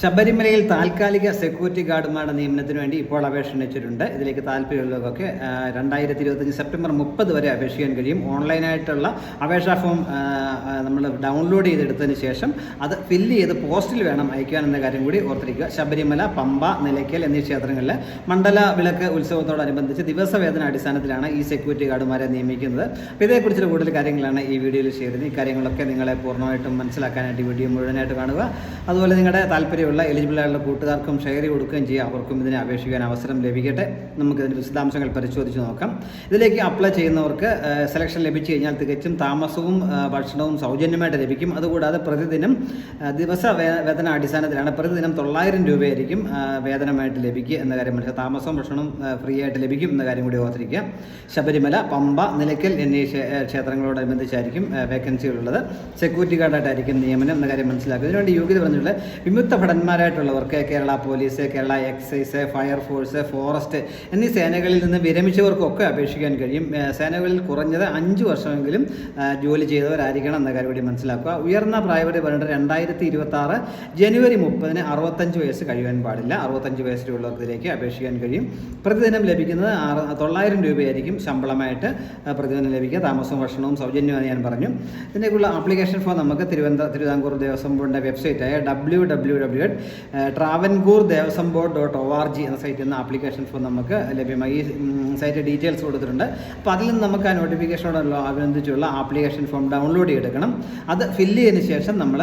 ശബരിമലയിൽ താൽക്കാലിക സെക്യൂരിറ്റി ഗാർഡുമാരുടെ നിയമനത്തിന് വേണ്ടി ഇപ്പോൾ അപേക്ഷ ക്ഷണിച്ചിട്ടുണ്ട്. ഇതിലേക്ക് താല്പര്യമുള്ളവർക്കൊക്കെ രണ്ടായിരത്തി ഇരുപത്തഞ്ച് സെപ്റ്റംബർ മുപ്പത് വരെ അപേക്ഷിക്കാൻ കഴിയും. ഓൺലൈനായിട്ടുള്ള അപേക്ഷാ ഫോം നമ്മൾ ഡൗൺലോഡ് ചെയ്തെടുത്തതിന് ശേഷം അത് ഫില്ല് ചെയ്ത് പോസ്റ്റിൽ വേണം അയക്കാൻ എന്ന കാര്യം കൂടി ഓർത്തിരിക്കുക. ശബരിമല പമ്പ നിലയ്ക്കൽ എന്നീ ക്ഷേത്രങ്ങളിൽ മണ്ഡല വിളക്ക് ഉത്സവത്തോടനുബന്ധിച്ച് ദിവസവേതന അടിസ്ഥാനത്തിലാണ് ഈ സെക്യൂരിറ്റി ഗാർഡുമാരെ നിയമിക്കുന്നത്. അപ്പോൾ ഇതേക്കുറിച്ചുള്ള കൂടുതൽ കാര്യങ്ങളാണ് ഈ വീഡിയോയിൽ ചെയ്യുന്നത്. ഈ കാര്യങ്ങളൊക്കെ നിങ്ങളെ പൂർണമായിട്ടും മനസ്സിലാക്കാനായിട്ട് വീഡിയോ മുഴുവനായിട്ട് കാണുക. അതുപോലെ നിങ്ങളുടെ താല്പര്യമുള്ള എലിജിബിൾ ആയിട്ടുള്ള കൂട്ടുകാർക്കും ഷെയർ കൊടുക്കുകയും ചെയ്യുക അവർക്കും ഇതിനെ അപേക്ഷിക്കാൻ അവസരം ലഭിക്കട്ടെ. നമുക്ക് ഇതിന്റെ വിശദാംശങ്ങൾ പരിശോധിച്ച് നോക്കാം. ഇതിലേക്ക് അപ്ലൈ ചെയ്യുന്നവർക്ക് സെലക്ഷൻ ലഭിച്ചു കഴിഞ്ഞാൽ തികച്ചും താമസവും ഭക്ഷണവും സൗജന്യമായിട്ട് ലഭിക്കും. അതുകൂടാതെ പ്രതിദിനം ദിവസ വേതന അടിസ്ഥാനത്തിലാണ് പ്രതിദിനം തൊള്ളായിരം രൂപയായിരിക്കും വേതനമായിട്ട് ലഭിക്കുക എന്ന കാര്യം മനസ്സിലാക്കുക. താമസവും ഭക്ഷണവും ഫ്രീ ആയിട്ട് ലഭിക്കും എന്ന കാര്യം കൂടി ഓർത്തിരിക്കുക. ശബരിമല പമ്പ നിലയ്ക്കൽ എന്നീ ക്ഷേ- ക്ഷേത്രങ്ങളോടനുബന്ധിച്ചായിരിക്കും വേക്കൻസികളുള്ളത് സെക്യൂരിറ്റി ഗാർഡായിട്ടായിരിക്കും നിയമനം എന്ന കാര്യം മനസ്സിലാക്കുക. ഇതിനുവേണ്ടി യോഗ്യത പറഞ്ഞിട്ടുള്ള വിമുക്ത ഭടന്മാരായിട്ടുള്ളവർക്ക് Kerala police Kerala excise fire force forest എന്നീ സേനകളിൽ നിന്ന് വിരമിച്ചവർക്കൊക്കെ അപേക്ഷിക്കാൻ കഴിയും. സേനകളിൽ കുറഞ്ഞത് അഞ്ച് വർഷമെങ്കിലും ജോലി ചെയ്തവരായിരിക്കണം എന്ന കാര്യം കൂടി മനസ്സിലാക്കുക. ഉയർന്ന പ്രായപരിധി പറഞ്ഞിട്ട് രണ്ടായിരത്തി ഇരുപത്തി ആറ് ജനുവരി മുപ്പതിന് അറുപത്തഞ്ച് വയസ്സ് കഴിയാൻ പാടില്ല. അറുപത്തഞ്ച് വയസ്സിലുള്ളവർക്കിലേക്ക് അപേക്ഷിക്കാൻ കഴിയും. പ്രതിദിനം ലഭിക്കുന്നത് ആറ് തൊള്ളായിരം രൂപയായിരിക്കും ശമ്പളമായിട്ട് പ്രതിദിനം ലഭിക്കുക. താമസവും ഭക്ഷണവും സൗജന്യമാണ് ഞാൻ പറഞ്ഞു. ഇതിനേക്കുള്ള ആപ്ലിക്കേഷൻ ഫോം നമുക്ക് തിരുവനന്തപുരം തിരുവിതാംകൂർ ദേവസ്വം ബോർഡിന്റെ വെബ്സൈറ്റായ W W W dot Travancore Devaswom board dot O R G എന്ന സൈറ്റിൽ നിന്ന് ആപ്ലിക്കേഷൻ ഫോം നമുക്ക് ലഭ്യമായി. ഈ സൈറ്റ് ഡീറ്റെയിൽസ് കൊടുത്തിട്ടുണ്ട്. അപ്പോൾ അതിൽ നിന്ന് നമുക്ക് ആ നോട്ടിഫിക്കേഷനോടുള്ള അഭിനന്ദിച്ചുള്ള ആപ്ലിക്കേഷൻ ഫോം ഡൗൺലോഡ് ചെയ്തെടുക്കണം. അത് ഫില്ല് ചെയ്തതിന് ശേഷം നമ്മൾ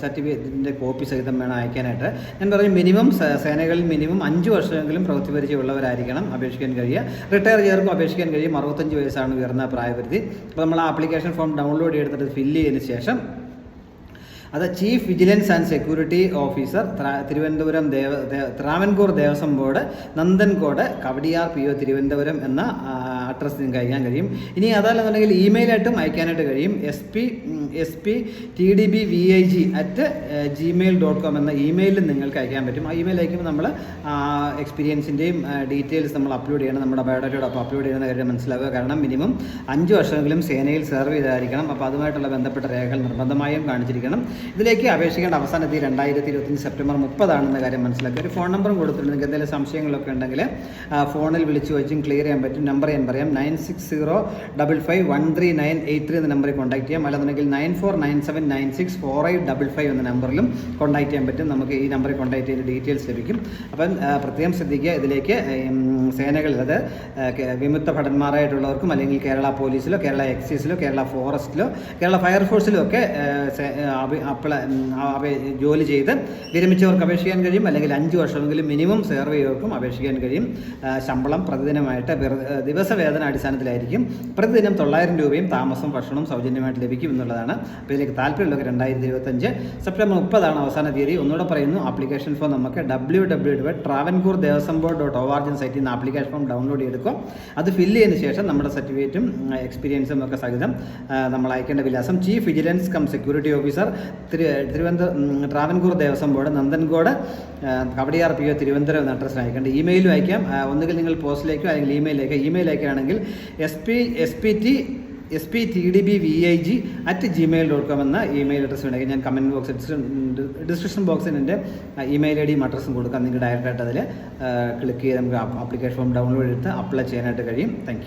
സർട്ടിഫിക്കറ്റിന്റെ കോപ്പി സഹിതം വേണം അയക്കാനായിട്ട്. ഞാൻ പറഞ്ഞു മിനിമം സേനകളിൽ മിനിമം അഞ്ച് വർഷമെങ്കിലും പ്രവൃത്തി പരിചയമുള്ളവരായിരിക്കണം അപേക്ഷിക്കാൻ കഴിയുക. റിട്ടയർ ചെയ്തവർക്കും അപേക്ഷിക്കാൻ കഴിയും. അറുപത്തഞ്ച് വയസ്സാണ് ഉയർന്ന പ്രായപരിധി. അപ്പോൾ നമ്മൾ ആ ആപ്ലിക്കേഷൻ ഫോം ഡൗൺലോഡ് ചെയ്തിട്ട് ഫില്ല് ചെയ്തതിന് ശേഷം അത് chief vigilance and security officer Thiruvananthapuram Deva they- Devaswom board Nanthancode Kowdiar P O Thiruvananthapuram എന്ന അഡ്രസ്സ് നിങ്ങൾക്ക് അയക്കാൻ കഴിയും. ഇനി അതല്ലെന്നുണ്ടെങ്കിൽ ഇമെയിലായിട്ടും അയക്കാനായിട്ട് കഴിയും. S P S P T D B V I G at Gmail dot com എന്ന ഇമെയിലും നിങ്ങൾക്ക് അയക്കാൻ പറ്റും. ആ ഇമെയിൽ അയക്കുമ്പോൾ നമ്മൾ എക്സ്പീരിയൻസിന്റെയും ഡീറ്റെയിൽസ് നമ്മൾ അപ്ലോഡ് ചെയ്യണം. നമ്മുടെ ബയോഡാറ്റയോടൊപ്പം അപ്ലോഡ് ചെയ്യുന്ന കാര്യം മനസ്സിലാവുക. കാരണം മിനിമം അഞ്ച് വർഷമെങ്കിലും സേനയിൽ സെർവ് ചെയ്തായിരിക്കണം. അപ്പോൾ അതുമായിട്ടുള്ള ബന്ധപ്പെട്ട രേഖകൾ നിർബന്ധമായും കാണിച്ചിരിക്കണം. ഇതിലേക്ക് അപേക്ഷിക്കേണ്ട അവസാന തീയതി രണ്ടായിരത്തി ഇരുപത്തഞ്ച് സെപ്റ്റംബർ മുപ്പതാണെന്ന കാര്യം മനസ്സിലാക്കുക ഒരു ഫോൺ നമ്പറും കൊടുത്തിട്ടുണ്ട്. നിങ്ങൾക്ക് എന്തെങ്കിലും സംശയങ്ങളൊക്കെ ഉണ്ടെങ്കിൽ ഫോണിൽ വിളിച്ച് വെച്ചും ക്ലിയർ ചെയ്യാൻ പറ്റും. നമ്പർ ഞാൻ പറയാം. Nine six zero double five one three nine eight three എന്ന നമ്പറിൽ കോൺടാക്ട് ചെയ്യാം. അല്ലെന്നുണ്ടെങ്കിൽ nine four nine seven nine six four eight double five എന്ന നമ്പറിലും കോൺടാക്ട് ചെയ്യാൻ പറ്റും. നമുക്ക് ഈ നമ്പറിൽ കോൺടാക്ട് ചെയ്ത് ഡീറ്റെയിൽസ് ലഭിക്കും. അപ്പം പ്രത്യേകം ശ്രദ്ധിക്കുക ഇതിലേക്ക് സേനകളിൽ അത് വിമുക്ത ഭടന്മാരായിട്ടുള്ളവർക്കും അല്ലെങ്കിൽ കേരള പോലീസിലോ കേരള എക്സൈസിലോ കേരള ഫോറസ്റ്റിലോ കേരള ഫയർഫോഴ്സിലോ ഒക്കെ അപ്ല ജോലി ചെയ്ത് വിരമിച്ചവർക്ക് അപേക്ഷിക്കാൻ കഴിയും. അല്ലെങ്കിൽ അഞ്ച് വർഷമെങ്കിലും മിനിമം സെർവ് ചെയ്തവർക്കും അപേക്ഷിക്കാൻ കഴിയും. ശമ്പളം പ്രതിദിനമായിട്ട് ദിവസ വേതന ദിവസവേതന അടിസ്ഥാനത്തിലായിരിക്കും. പ്രതിദിനം തൊള്ളായിരം രൂപയും താമസം ഭക്ഷണവും സൗജന്യമായിട്ട് ലഭിക്കും എന്നുള്ളതാണ്. അപ്പോൾ ഇതിലേക്ക് താല്പര്യമുള്ളവർ രണ്ടായിരത്തി ഇരുപത്തഞ്ച് സെപ്റ്റംബർ മുപ്പതാണ് അവസാന തീയതി. ഒന്നുകൂടെ പറയുന്നു ആപ്ലിക്കേഷൻ ഫോം നമുക്ക് W W W Travancore Devaswom board dot O R G സൈറ്റിൽ നിന്ന് ആപ്ലിക്കേഷൻ ഫോം ഡൗൺലോഡ് ചെയ്തെടുക്കും. അത് ഫില്ല് ചെയ്തതിന് ശേഷം നമ്മുടെ സർട്ടിഫിക്കറ്റും എക്സ്പീരിയൻസും ഒക്കെ സഹിതം നമ്മൾ അയക്കേണ്ട വിലാസം chief vigilance cum security officer Thiru Thiruvananthapuram Travancore Devaswom board Nanthancode Kowdiar P O Thiruvananthapuram എന്ന അഡ്രസ്സിൽ അയക്കേണ്ട ഇമെയിലും അയക്കാം ഒന്നുകിൽ നിങ്ങൾ പോസ്റ്റിലേക്കോ അല്ലെങ്കിൽ ഇമെയിലേക്കോ email അയക്കുകയാണെങ്കിൽ S P S P T S P T D B V I G at Gmail dot com എന്ന ഇമെയിൽ അഡ്രസ്സ് ഉണ്ടെങ്കിൽ ഞാൻ കമന്റ് ബോക്സ് ഡിസ്ക്രിപ്ഷൻ ബോക്സിൽ എന്റെ ഇമെയിൽ ഐ ഡിയും അഡ്രസ്സും കൊടുക്കാം. നിങ്ങൾക്ക് ഡയറക്റ്റായിട്ട് അതിൽ ക്ലിക്ക് ചെയ്ത് നമുക്ക് ആപ്ലിക്കേഷൻ ഫോം ഡൗൺലോഡ് എടുത്ത് അപ്ലൈ ചെയ്യാനായിട്ട് കഴിയും. താങ്ക്